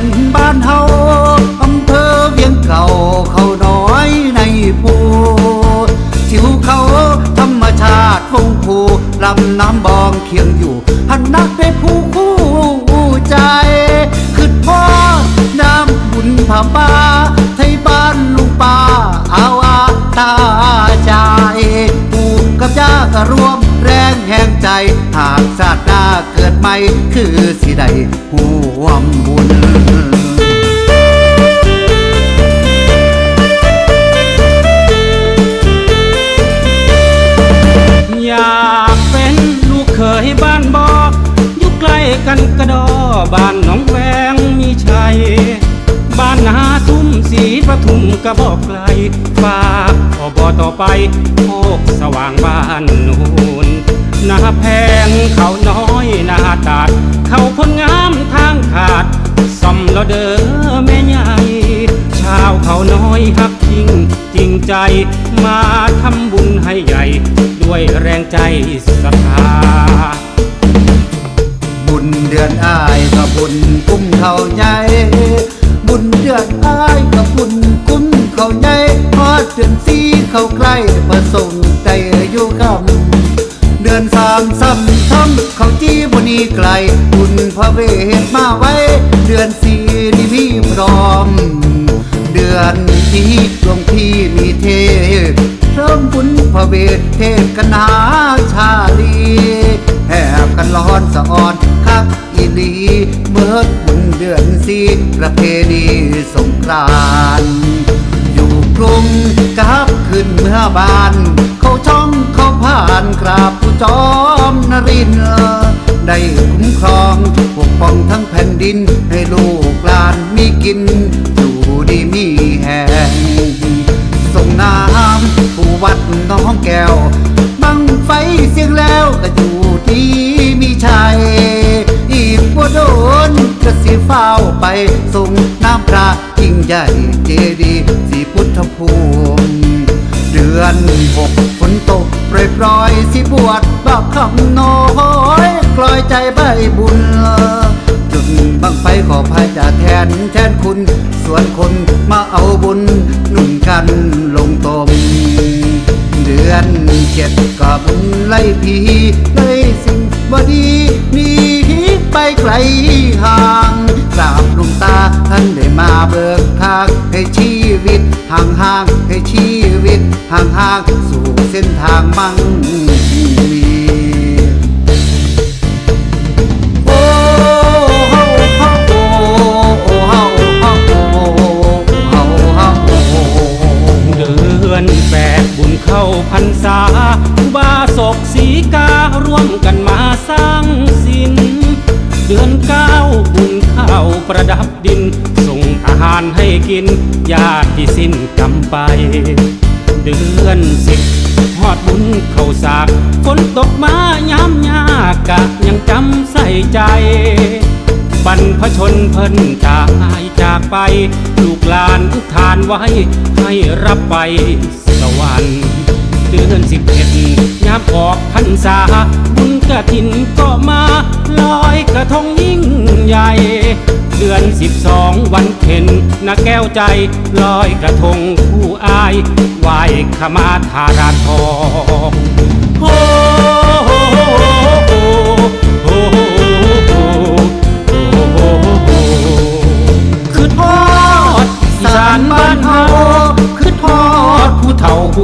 นบ้านเฮาอำเภอเวียงเก่าเขาน้อยในภูทิวเขาธรรมชาติฟงผูลำน้ำบองเคียงอยู่หันนักได้ผู้คู่ใจคือพ่อน้ำบุญผาป่าไทยบ้านลุงป้าอาวาตาใจปู่กับย่าก็ร่วมแรงแห่ง ใจ หากชาติหน้าเกิดใหม่ คือสิได้ห่วมบุญอยากเป็นลูกเขยบ้านบออยู่ใกล้กันกระดอบ้านหนองแวงมีชัยบ้านนาทุ่มสีประทุมกระบอกไกลฝากอบอต่อไปโคกสว่างบ้านนู หน้าแพงเขาน้อยหน้าตาด เขาคนงามทางขาดซ่อมแล้วเด้อแม่ใหญ่ชาวเขาน้อยฮักจริงจริงใจ มาทำบุญให้ใหญ่ ด้วยแรงใจศรัทธาบุญเดือนอ้ายกับบุญกุ้มเขาใหญ่บุญเดือนอ้ายกับบุญกุ้มเขาใหญ่พอดเดือนสีเขาใกล้ประสงใจ ไกลบุญพระเวทมาไว้ เดือนสี่นี่พี่พร้อม เดือนนี้ดวงพี่มีเทพเริ่มบุญพระเวทเทพกนาชาลีแหบกันร้อนสะอ่อนคักอีลีเมื่อบุญเดือนสี่ประเพณีสงกรานอยู่กรุงกับขึ้นเมื่อบาน เขาช่องเขาผ่านกราบผู้จอมนรินทร์ ได้คุ้มครองปกป้องทั้งแผ่นดิน ให้ลูกหลานมีกิน อยู่ดีมีแหงส่งน้ำผู้วัดน้องแก้ว บังไฟเสียงแล้วก็อยู่ที่มีชัยอีกว่าโดนกระสีเฝ้าไปส่งน้ำพระยิ่งใหญ่เจดีย์สีพุทธภูมิเดือนหกฝน ตกโปรยปรอยสิบวชบักคำน้อยกลอยใจใบบุญจุดบังไฟขอพายจะแทนแทนคุณส่วนคนมาเอาบุญหนุ่นกันลงตมเดือนเจ็ดก็บุญไล่ผีไล่สิ่งบดีนีไปไกลห่างกราบลุงตาท่านได้มาเบิกทางให้ชีวิตห่างห่าง ให้ชีวิตห่างห่างๆสู่เส้นทางมั่งมีเฮาเฮาเฮาเฮาเฮาเฮาเดือนแปดบุญเข้าพรรษาอุบาสกสีการ่วมกันมาสร้างสินเดือนเก้าบุญเข้าประดับดินาหารให้กินญาติสิ้นกำไป เดือนสิบหอดบุญเข้าสากฝนตกมาย้ำยากกะยังจำใส่ใจบรรพชนเพิ่นตายจากไป ลูกหลานอุทานไว้ ให้รับไปสวรรค์เดือนสิบเอ็ดยามออกพรรษา บุญกระถินก็มาลอยกระทงยิ่งใหญ่เดือนสิบสองวันเข็นนาแก้วใจลอยกระทงคู่อายไหวขมาทาราทองคือทอดสานบ้านเฮาคือทอดผู้เฒ่าผู